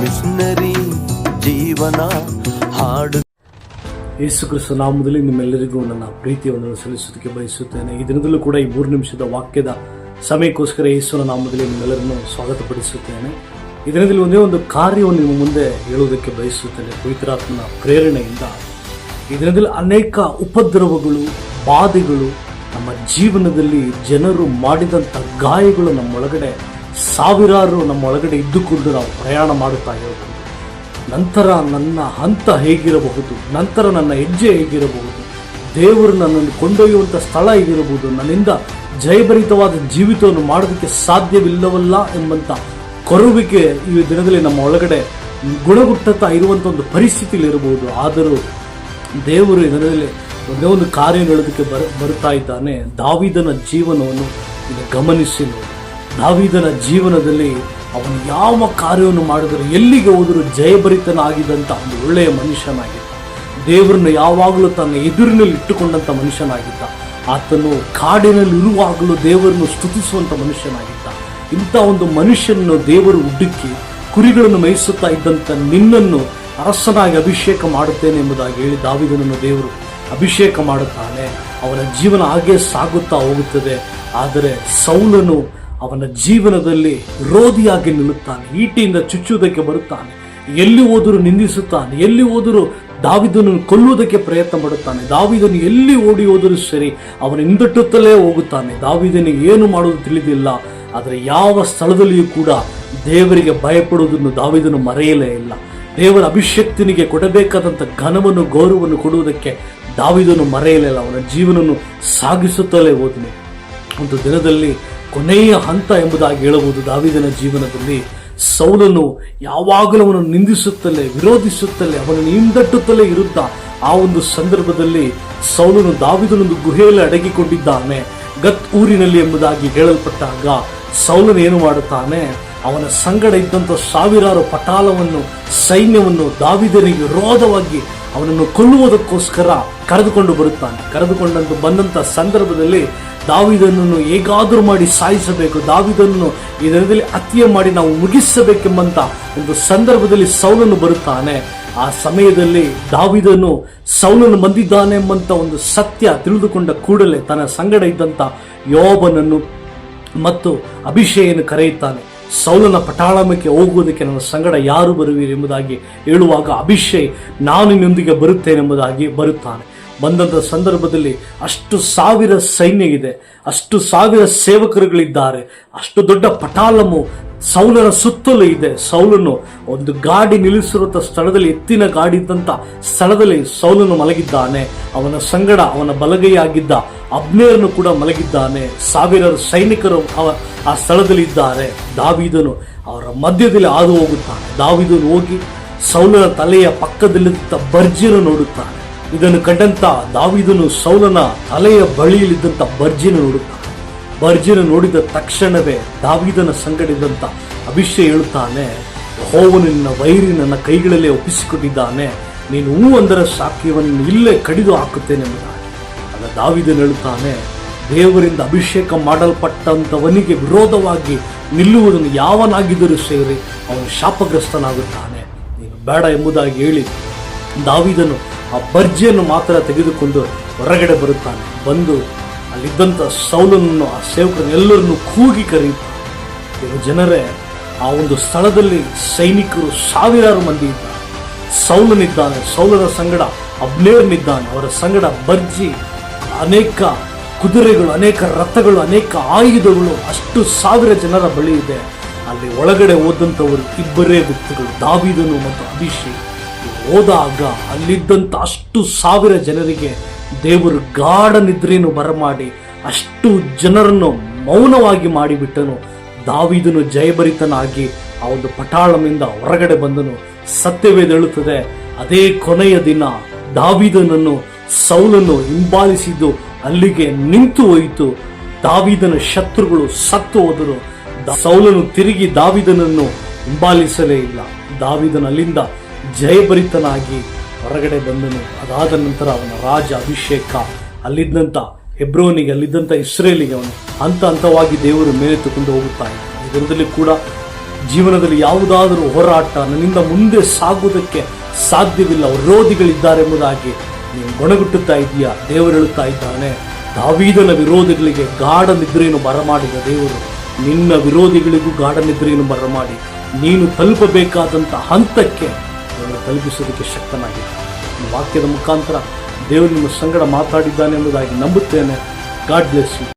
Missionary ಜೀವನ ಹಾಡು. ಯೇಸು ಕ್ರಿಸ್ತ ನಾಮದಲ್ಲಿ ನಿಮ್ಮೆಲ್ಲರಿಗೂ ನನ್ನ ಪ್ರೀತಿಯನ್ನು ಸಲ್ಲಿಸೋದಕ್ಕೆ ಬಯಸುತ್ತೇನೆ. ಈ ದಿನದಲ್ಲೂ ಕೂಡ ಈ ಮೂರು ನಿಮಿಷದ ವಾಕ್ಯದ ಸಮಯಕ್ಕೋಸ್ಕರ ಯೇಸುವಿನ ನಾಮದಲ್ಲಿ ನಿಮ್ಮೆಲ್ಲರನ್ನು ಸ್ವಾಗತಪಡಿಸುತ್ತೇನೆ. ಈ ದಿನದಲ್ಲಿ ಒಂದೇ ಒಂದು ಕಾರ್ಯವನ್ನು ನಿಮ್ಮ ಮುಂದೆ ಹೇಳುವುದಕ್ಕೆ ಬಯಸುತ್ತೇನೆ. ಪವಿತ್ರಾತ್ಮನ ಪ್ರೇರಣೆಯಿಂದ. ಈ ದಿನದಲ್ಲಿ ಅನೇಕ ಉಪದ್ರವಗಳು, ಬಾಧೆಗಳು ನಮ್ಮ ಜೀವನದಲ್ಲಿ ಜನರು ಮಾಡಿದಂಥ ಗಾಯಗಳು ನಮ್ಮೊಳಗಡೆ ಸಾವಿರಾರು ನಮ್ಮ ಒಳಗಡೆ ಇದ್ದುಕೊಂಡು ನಾವು ಪ್ರಯಾಣ ಮಾಡುತ್ತಾ ಇರಬಹುದು ನಂತರ ನನ್ನ ಹಂತ ಹೇಗಿರಬಹುದು? ನಂತರ ನನ್ನ ಹೆಜ್ಜೆ ಹೇಗಿರಬಹುದು? ದೇವರು ನನ್ನನ್ನು ಕೊಂಡೊಯ್ಯುವಂಥ ಸ್ಥಳ ಹೇಗಿರಬಹುದು? ನನ್ನಿಂದ ಜಯಭರಿತವಾದ ಜೀವಿತವನ್ನು ಮಾಡೋದಕ್ಕೆ ಸಾಧ್ಯವಿಲ್ಲವಲ್ಲ ಎಂಬಂಥ ಕೊರುವಿಕೆ ಈ ದಿನದಲ್ಲಿ ನಮ್ಮ ಒಳಗಡೆ ಗುಣಗುಟ್ಟುತ್ತಾ ಇರುವಂಥ ಒಂದು ಪರಿಸ್ಥಿತಿಯಲ್ಲಿ ಇರಬಹುದು. ಆದರೂ ದೇವರು ಈ ದಿನದಲ್ಲಿ ಒಂದೇ ಒಂದು ಕಾರ್ಯ ಹೇಳೋದಕ್ಕೆ ಬರ ಬರ್ತಾ ಇದ್ದಾನೆ. ದಾವಿದನ ಜೀವನವನ್ನು ಗಮನಿಸಿ ನೋಡಿ. ದಾವಿದನ ಜೀವನದಲ್ಲಿ ಅವನು ಯಾವ ಕಾರ್ಯವನ್ನು ಮಾಡಿದರೂ ಎಲ್ಲಿಗೆ ಹೋದರೂ ಜಯಭರಿತನಾಗಿದ್ದಂಥ ಒಂದು ಒಳ್ಳೆಯ ಮನುಷ್ಯನಾಗಿದ್ದ. ದೇವರನ್ನು ಯಾವಾಗಲೂ ತನ್ನ ಎದುರಿನಲ್ಲಿ ಇಟ್ಟುಕೊಂಡಂಥ ಮನುಷ್ಯನಾಗಿದ್ದ. ಆತನು ಕಾಡಿನಲ್ಲಿ ಇರುವಾಗಲೂ ದೇವರನ್ನು ಸ್ತುತಿಸುವಂಥ ಮನುಷ್ಯನಾಗಿದ್ದ. ಇಂಥ ಒಂದು ಮನುಷ್ಯನನ್ನು ದೇವರು ಹುಡುಕಿ ಕುರಿಗಳನ್ನು ಮೇಯಿಸುತ್ತಾ ಇದ್ದಂಥ ನಿನ್ನನ್ನು ಅರಸನಾಗಿ ಅಭಿಷೇಕ ಮಾಡುತ್ತೇನೆ ಎಂಬುದಾಗಿ ಹೇಳಿ ದಾವಿದನನ್ನು ದೇವರು ಅಭಿಷೇಕ ಮಾಡುತ್ತಾನೆ. ಅವನ ಜೀವನ ಹಾಗೆ ಸಾಗುತ್ತಾ ಹೋಗುತ್ತದೆ. ಆದರೆ ಸೌಲನು ಅವನ ಜೀವನದಲ್ಲಿ ರೋಧಿಯಾಗಿ ನಿಲ್ಲುತ್ತಾನೆ, ಈಟಿಯಿಂದ ಚುಚ್ಚುವುದಕ್ಕೆ ಬರುತ್ತಾನೆ, ಎಲ್ಲಿ ಹೋದರೂ ನಿಂದಿಸುತ್ತಾನೆ, ಎಲ್ಲಿ ಹೋದರೂ ದಾವಿದನನ್ನು ಕೊಲ್ಲುವುದಕ್ಕೆ ಪ್ರಯತ್ನ ಪಡುತ್ತಾನೆ, ದಾವಿದನು ಎಲ್ಲಿ ಓಡಿ ಹೋದರೂ ಸರಿ ಅವನ ಹಿಂದಟ್ಟುತ್ತಲೇ ಹೋಗುತ್ತಾನೆ, ದಾವಿದನಿಗೆ ಏನು ಮಾಡುವುದು ತಿಳಿದಿಲ್ಲ, ಆದರೆ ಯಾವ ಸ್ಥಳದಲ್ಲಿಯೂ ಕೂಡ ದೇವರಿಗೆ ಭಯಪಡುವುದನ್ನು ದಾವಿದನು ಮರೆಯಲೇ ಇಲ್ಲ. ದೇವರ ಅಭಿಷಕ್ತನಿಗೆ ಕೊಡಬೇಕಾದಂಥ ಘನವನ್ನು ಗೌರವವನ್ನು ಕೊಡುವುದಕ್ಕೆ ದಾವಿದನು ಮರೆಯಲಿಲ್ಲ ಅವನ ಜೀವನವನ್ನು ಸಾಗಿಸುತ್ತಲೇ ಹೋದನು. ಒಂದು ದಿನದಲ್ಲಿ ಕೊನೆಯ ಹಂತ ಎಂಬುದಾಗಿ ಹೇಳಬಹುದು. ದಾವಿದನ ಜೀವನದಲ್ಲಿ ಸೌಲನು ಯಾವಾಗಲೂ ಅವನನ್ನು ನಿಂದಿಸುತ್ತಲೇ, ವಿರೋಧಿಸುತ್ತಲೇ ಅವನನ್ನು ಹಿಂದಟ್ಟುತ್ತಲೇ ಇರುತ್ತಾ, ಆ ಒಂದು ಸಂದರ್ಭದಲ್ಲಿ ಸೌಲನು ದಾವಿದನೊಂದು ಗುಹೆಯಲ್ಲಿ ಅಡಗಿಕೊಂಡಿದ್ದಾನೆ. ಗತ್ ಊರಿನಲ್ಲಿ ಎಂಬುದಾಗಿ ಹೇಳಲ್ಪಟ್ಟಾಗ ಸೌಲನು ಏನು ಮಾಡುತ್ತಾನೆ? ಅವನ ಸಂಗಡ ಇದ್ದಂಥ ಸಾವಿರಾರು ಪಟಾಲವನ್ನು, ಸೈನ್ಯವನ್ನು ದಾವಿದನಿಗೆ ವಿರೋಧವಾಗಿ ಅವನನ್ನು ಕೊಲ್ಲುವುದಕ್ಕೋಸ್ಕರ ಕರೆದುಕೊಂಡು ಬರುತ್ತಾನೆ. ಕರೆದುಕೊಂಡಂತ ಬಂದಂತ ಸಂದರ್ಭದಲ್ಲಿ ದಾವಿದನನ್ನು ಹೇಗಾದರೂ ಮಾಡಿ ಸಾಯಿಸಬೇಕು, ದಾವಿದನನ್ನು ಈ ದಿನದಲ್ಲಿ ಹತ್ಯೆ ಮಾಡಿ ನಾವು ಮುಗಿಸಬೇಕೆಂಬಂತ ಒಂದು ಸಂದರ್ಭದಲ್ಲಿ ಸೌಲನ್ನು ಬರುತ್ತಾನೆ. ಆ ಸಮಯದಲ್ಲಿ ದಾವಿದನು ಸೌಲನ್ನು ಬಂದಿದ್ದಾನೆ ಎಂಬಂತ ಒಂದು ಸತ್ಯ ತಿಳಿದುಕೊಂಡ ಕೂಡಲೇ ತನ್ನ ಸಂಗಡ ಇದ್ದಂತ ಯೋಬನನ್ನು ಮತ್ತು ಅಭಿಷೇಯನ್ನು ಕರೆಯುತ್ತಾನೆ. ಸೌಲನ ಪಟಾಳಮಕ್ಕೆ ಹೋಗುವುದಕ್ಕೆ ನನ್ನ ಸಂಗಡ ಯಾರು ಬರುವಿರಿ ಎಂಬುದಾಗಿ ಹೇಳುವಾಗ ಅಭಿಷೇಕ್, ನಾನು ನಿನ್ನೊಂದಿಗೆ ಬರುತ್ತೇನೆ ಎಂಬುದಾಗಿ ಬರುತ್ತಾನೆ. ಬಂದಂಥ ಸಂದರ್ಭದಲ್ಲಿ ಅಷ್ಟು ಸಾವಿರ ಸೈನ್ಯ ಇದೆ ಅಷ್ಟು ಸಾವಿರ ಸೇವಕರುಗಳಿದ್ದಾರೆ, ಅಷ್ಟು ದೊಡ್ಡ ಪಟಾಲಮು ಸೌಲನ ಸುತ್ತಲೂ ಇದೆ. ಸೌಲನು ಒಂದು ಗಾಡಿ ನಿಲ್ಲಿಸಿರುವಂಥ ಸ್ಥಳದಲ್ಲಿ, ಎತ್ತಿನ ಗಾಡಿ ಇದ್ದಂಥ ಸ್ಥಳದಲ್ಲಿ ಸೌಲನು ಮಲಗಿದ್ದಾನೆ. ಅವನ ಸಂಗಡ ಅವನ ಬಲಗೈಯಾಗಿದ್ದ ಅಬ್ನೇರನು ಕೂಡ ಮಲಗಿದ್ದಾನೆ. ಸಾವಿರಾರು ಸೈನಿಕರು ಆ ಸ್ಥಳದಲ್ಲಿ ಇದ್ದಾರೆ. ದಾವಿದನು ಅವರ ಮಧ್ಯದಲ್ಲಿ ಹಾದು ಹೋಗುತ್ತಾನೆ. ದಾವಿದನು ಹೋಗಿ ಸೌಲನ ತಲೆಯ ಪಕ್ಕದಲ್ಲಿದ್ದ ಭರ್ಜಿಯನ್ನು ನೋಡುತ್ತಾನೆ. ಇದನ್ನು ಕಂಡಂತ ದಾವಿದನು ಸೌಲನ ತಲೆಯ ಬಳಿಯಲ್ಲಿದ್ದಂತ ಬರ್ಜಿನ ನೋಡುತ್ತಾನೆ ಬರ್ಜಿನ ನೋಡಿದ ತಕ್ಷಣವೇ ದಾವಿದನ ಸಂಗಡಿದಂತ ಅಭಿಷೇ ಹೇಳುತ್ತಾನೆ ಹೋವನು ನಿನ್ನ ವೈರಿ ನನ್ನ ಕೈಗಳಲ್ಲೇ ಒಪ್ಪಿಸಿಕೊಟ್ಟಿದ್ದಾನೆ. ನೀನು ಹೂ ಅಂದರೆ ಸಾಕ್ಯವನ್ನು ಇಲ್ಲೇ ಕಡಿದು ಹಾಕುತ್ತೇನೆ ಎಂಬುದಾಗಿ. ಆಗ ದಾವಿದನು ಹೇಳುತ್ತಾನೆ, ದೇವರಿಂದ ಅಭಿಷೇಕ ಮಾಡಲ್ಪಟ್ಟಂತವನಿಗೆ ವಿರೋಧವಾಗಿ ನಿಲ್ಲುವುದನ್ನು ಯಾವನಾಗಿದ್ದರೂ ಸೇರಿ ಅವನು ಶಾಪಗ್ರಸ್ತನಾಗುತ್ತಾನೆ. ನೀನು ಬೇಡ ಎಂಬುದಾಗಿ ಹೇಳಿ ದಾವಿದನು ಆ ಬರ್ಜಿಯನ್ನು ಮಾತ್ರ ತೆಗೆದುಕೊಂಡು ಹೊರಗಡೆ ಬರುತ್ತಾನೆ. ಬಂದು ಅಲ್ಲಿದ್ದಂಥ ಸೌಲನನ್ನು, ಆ ಸೇವಕರನ್ನೆಲ್ಲರನ್ನು ಕೂಗಿ ಕರೆಯುತ್ತಾನೆ ಇವರು ಜನರೇ, ಆ ಒಂದು ಸ್ಥಳದಲ್ಲಿ ಸೈನಿಕರು ಸಾವಿರಾರು ಮಂದಿ ಇದ್ದಾರೆ. ಸೌಲನಿದ್ದಾನೆ, ಸೌಲನ ಸಂಗಡ ಅಬ್ನೇರ್ನಿದ್ದಾನೆ. ಅವರ ಸಂಗಡ ಬರ್ಜಿ, ಅನೇಕ ಕುದುರೆಗಳು, ಅನೇಕ ರಥಗಳು, ಅನೇಕ ಆಯುಧಗಳು, ಅಷ್ಟು ಸಾವಿರ ಜನರ ಬಳಿ ಇದೆ. ಅಲ್ಲಿ ಒಳಗಡೆ ಹೋದಂಥವರು ಇಬ್ಬರೇ ವ್ಯಕ್ತಿಗಳು, ದಾವಿದನು ಮತ್ತು ಅಭಿಷೇಕ್. ಹೋದಾಗ ಅಲ್ಲಿದ್ದಂಥ ಅಷ್ಟು ಸಾವಿರ ಜನರಿಗೆ ದೇವರು ಗಾಢ ನಿದ್ರೆಯನ್ನು ಬರಮಾಡಿ ಅಷ್ಟು ಜನರನ್ನು ಮೌನವಾಗಿ ಮಾಡಿಬಿಟ್ಟನು. ದಾವಿದನು ಜಯಭರಿತನಾಗಿ ಆ ಒಂದು ಪಟಾಳಮಿಂದ ಹೊರಗಡೆ ಬಂದನು. ಸತ್ಯವೇದ ಹೇಳುತ್ತದೆ, ಅದೇ ಕೊನೆಯ ದಿನ ದಾವಿದನನ್ನು ಸೌಲನ್ನು ಹಿಂಬಾಲಿಸಿದ್ದು ಅಲ್ಲಿಗೆ ನಿಂತು ಹೋಯಿತು. ದಾವಿದನ ಶತ್ರುಗಳು ಸತ್ತು ಹೋದರು. ಸೌಲನು ತಿರುಗಿ ದಾವಿದನನ್ನು ಹಿಂಬಾಲಿಸಲೇ ಇಲ್ಲ. ದಾವಿದನ ಅಲ್ಲಿಂದ ಜಯಭರಿತನಾಗಿ ಹೊರಗಡೆ ಬಂದನು. ಅದಾದ ನಂತರ ಅವನ ರಾಜ ಅಭಿಷೇಕ ಅಲ್ಲಿದ್ದಂಥ ಹೆಬ್ರೋನಿಗೆ ಅಲ್ಲಿದ್ದಂಥ ಇಸ್ರೇಲಿಗೆ ಅವನು ಹಂತ ಹಂತವಾಗಿ ದೇವರು ಮೇಲೆತ್ತುಕೊಂಡು ಹೋಗುತ್ತಾನೆ. ಈ ದಿನದಲ್ಲಿ ಕೂಡ ಜೀವನದಲ್ಲಿ ಯಾವುದಾದರೂ ಹೋರಾಟ ನನ್ನಿಂದ ಮುಂದೆ ಸಾಗುವುದಕ್ಕೆ ಸಾಧ್ಯವಿಲ್ಲ. ವಿರೋಧಿಗಳಿದ್ದಾರೆ ಎಂಬುದಾಗಿ ನೀನು ಗೊಣಗುಟ್ಟುತ್ತಾ ಇದೆಯಾ? ದೇವರು ಹೇಳುತ್ತಾ ಇದ್ದಾನೆ, ದಾವೀದನ ವಿರೋಧಿಗಳಿಗೆ ಗಾಢ ನಿದ್ರೆಯನ್ನು ಬರಮಾಡಿದ ದೇವರು, ನಿನ್ನ ವಿರೋಧಿಗಳಿಗೂ ಗಾಢ ನಿದ್ರೆಯನ್ನು ಬರಮಾಡಿ, ನೀನು ತಲುಪಬೇಕಾದಂಥ ಹಂತಕ್ಕೆ ತಲುಪಿಸೋದಕ್ಕೆ ಶಕ್ತನಾಗಿದೆ ಈ ವಾಕ್ಯದ ಮುಖಾಂತರ ದೇವರು ನಿಮ್ಮ ಸಂಗಡ ಮಾತಾಡಿದ್ದಾನೆ ಎಂಬುದಾಗಿ ನಂಬುತ್ತೇನೆ. God bless you